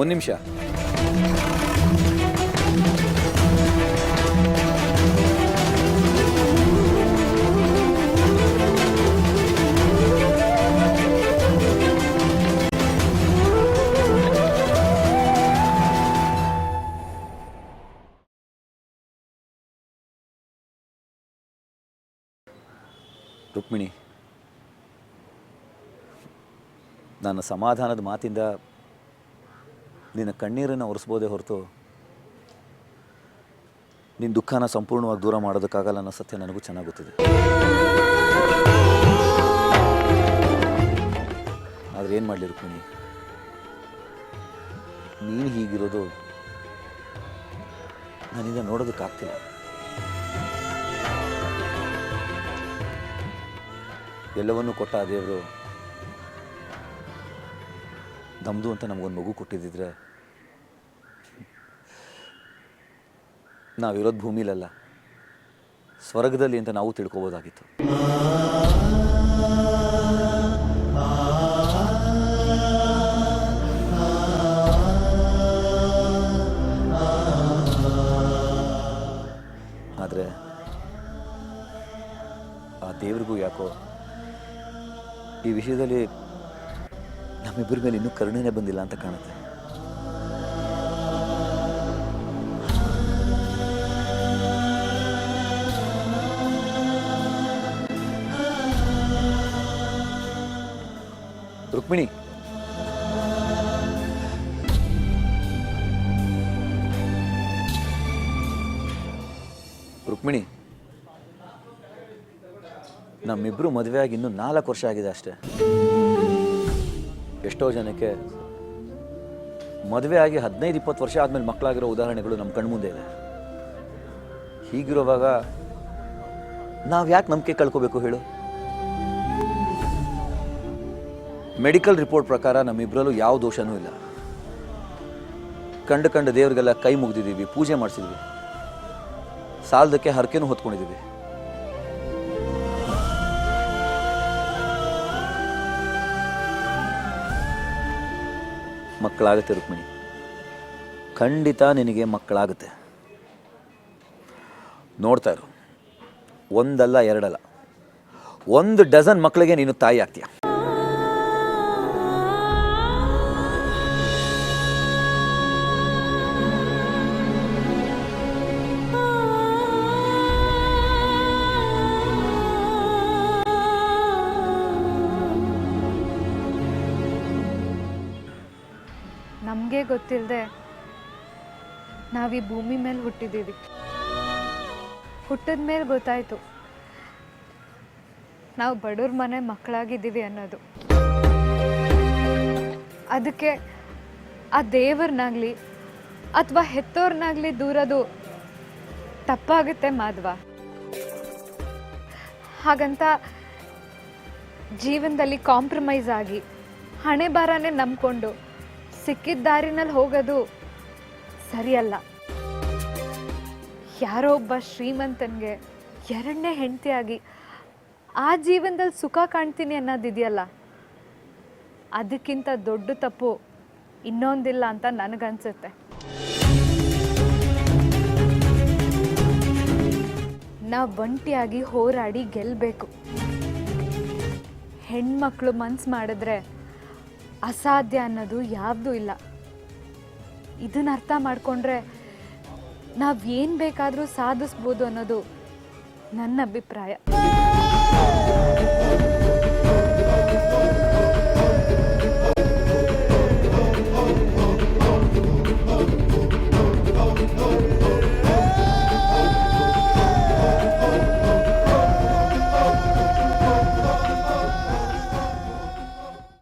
ಒಂದು ನಿಮಿಷ. ರುಕ್ಮಿಣಿ ನನ್ನ ಸಮಾಧಾನದ ಮಾತಿಂದ ನಿನ್ನ ಕಣ್ಣೀರನ್ನು ಒರೆಸ್ಬೋದೇ ಹೊರತು ನಿನ್ನ ದುಃಖನ ಸಂಪೂರ್ಣವಾಗಿ ದೂರ ಮಾಡೋದಕ್ಕಾಗಲ್ಲ ಅನ್ನೋ ಸತ್ಯ ನನಗೂ ಚೆನ್ನಾಗಿ ಗೊತ್ತಿದೆ ಆದರೆ ಏನು ಮಾಡಲಿ ರುಕ್ಮಿಣಿ? ನೀನು ಹೀಗಿರೋದು ನಾನೀಗ ನೋಡೋದಕ್ಕಾಗ್ತಿಲ್ಲ. ಎಲ್ಲವನ್ನೂ ಕೊಟ್ಟ ದೇವರು ನಮ್ಮದು ಅಂತ ನಮಗೊಂದು ಮಗು ಕೊಟ್ಟಿದ್ದಿದ್ರೆ ನಾವಿರೋದು ಭೂಮಿಲಲ್ಲ, ಸ್ವರ್ಗದಲ್ಲಿ ಅಂತ ನಾವು ತಿಳ್ಕೊಬೋದಾಗಿತ್ತು. ಆದರೆ ಆ ದೇವ್ರಿಗೂ ಯಾಕೋ ಈ ವಿಷಯದಲ್ಲಿ ನಮ್ಮಿಬ್ಬರ ಮೇಲೆ ಇನ್ನೂ ಕರುಣೆನೇ ಬಂದಿಲ್ಲ ಅಂತ ಕಾಣುತ್ತೆ. ರುಕ್ಮಿಣಿ. ರುಕ್ಮಿಣಿ. ನಮ್ಮಿಬ್ಬರು ಮದುವೆಯಾಗಿ ಇನ್ನೂ ನಾಲ್ಕು ವರ್ಷ ಆಗಿದೆ ಅಷ್ಟೇ. ಎಷ್ಟೋ ಜನಕ್ಕೆ ಮದುವೆ ಆಗಿ ಹದಿನೈದು, ಇಪ್ಪತ್ತು ವರ್ಷ ಆದಮೇಲೆ ಮಕ್ಕಳಾಗಿರೋ ಉದಾಹರಣೆಗಳು ನಮ್ಮ ಕಣ್ಮುಂದೆ ಇದೆ. ಹೀಗಿರುವಾಗ ನಾವು ಯಾಕೆ ನಂಬಿಕೆ ಕಳ್ಕೋಬೇಕು ಹೇಳು? ಮೆಡಿಕಲ್ ರಿಪೋರ್ಟ್ ಪ್ರಕಾರ ನಮ್ಮಿಬ್ಬರಲ್ಲೂ ಯಾವ ದೋಷನೂ ಇಲ್ಲ. ಕಂಡು ಕಂಡು ದೇವರಿಗೆಲ್ಲ ಕೈ ಮುಗ್ದಿದ್ದೀವಿ, ಪೂಜೆ ಮಾಡಿಸಿದ್ವಿ. ಸಾಲದಕ್ಕೆ ಹರಕೆನೂ ಹೊತ್ಕೊಂಡಿದ್ದೀವಿ. ಮಕ್ಕಳಾಗುತ್ತೆ ರುಕ್ಮಿಣಿ. ಖಂಡಿತ ನಿನಗೆ ಮಕ್ಕಳಾಗುತ್ತೆ. ನೋಡ್ತಾ ಇರು. ಒಂದಲ್ಲ ಎರಡಲ್ಲ. ಒಂದು ಡಜನ್ ಮಕ್ಕಳಿಗೆ ನೀನು ತಾಯಿ ಆಗ್ತೀಯ. ನಮಗೆ ಗೊತ್ತಿಲ್ಲದೆ ನಾವು ಈ ಭೂಮಿ ಮೇಲೆ ಹುಟ್ಟಿದ್ದೀವಿ ಹುಟ್ಟಿದ ಮೇಲೆ ಗೊತ್ತಾಯಿತು. ನಾವು ಬಡವ್ರ ಮನೆ ಮಕ್ಕಳಾಗಿದ್ದೀವಿ ಅನ್ನೋದು. ಅದಕ್ಕೆ ಆ ದೇವ್ರನ್ನಾಗಲಿ ಅಥವಾ ಹೆತ್ತೋರ್ನಾಗಲಿ ದೂರದು ತಪ್ಪಾಗುತ್ತೆ ಮಾಧ್ವ. ಹಾಗಂತ ಜೀವನದಲ್ಲಿ ಕಾಂಪ್ರಮೈಸ್ ಆಗಿ ಹಣೆ ಬಾರನೇ ನಂಬ್ಕೊಂಡು ಸಿಕ್ಕಿದ ದಾರಿನಲ್ಲಿ ಹೋಗೋದು ಸರಿಯಲ್ಲ. ಯಾರೋ ಒಬ್ಬ ಶ್ರೀಮಂತನಿಗೆ ಎರಡನೇ ಹೆಂಡತಿಯಾಗಿ ಆ ಜೀವನದಲ್ಲಿ ಸುಖ ಕಾಣ್ತೀನಿ ಅನ್ನೋದಿದೆಯಲ್ಲ ಅದಕ್ಕಿಂತ ದೊಡ್ಡ ತಪ್ಪು ಇನ್ನೊಂದಿಲ್ಲ ಅಂತ ನನಗನ್ಸುತ್ತೆ. ನಾವು ಒಂಟಿಯಾಗಿ ಹೋರಾಡಿ ಗೆಲ್ಲಬೇಕು ಹೆಣ್ಮಕ್ಳು ಮನ್ಸು ಮಾಡಿದ್ರೆ ಅಸಾಧ್ಯ ಅನ್ನೋದು ಯಾವುದೂ ಇಲ್ಲ. ಇದನ್ನ ಅರ್ಥ ಮಾಡಿಕೊಂಡ್ರೆ ನಾವು ಏನು ಬೇಕಾದರೂ ಸಾಧಿಸ್ಬೋದು ಅನ್ನೋದು ನನ್ನ ಅಭಿಪ್ರಾಯ.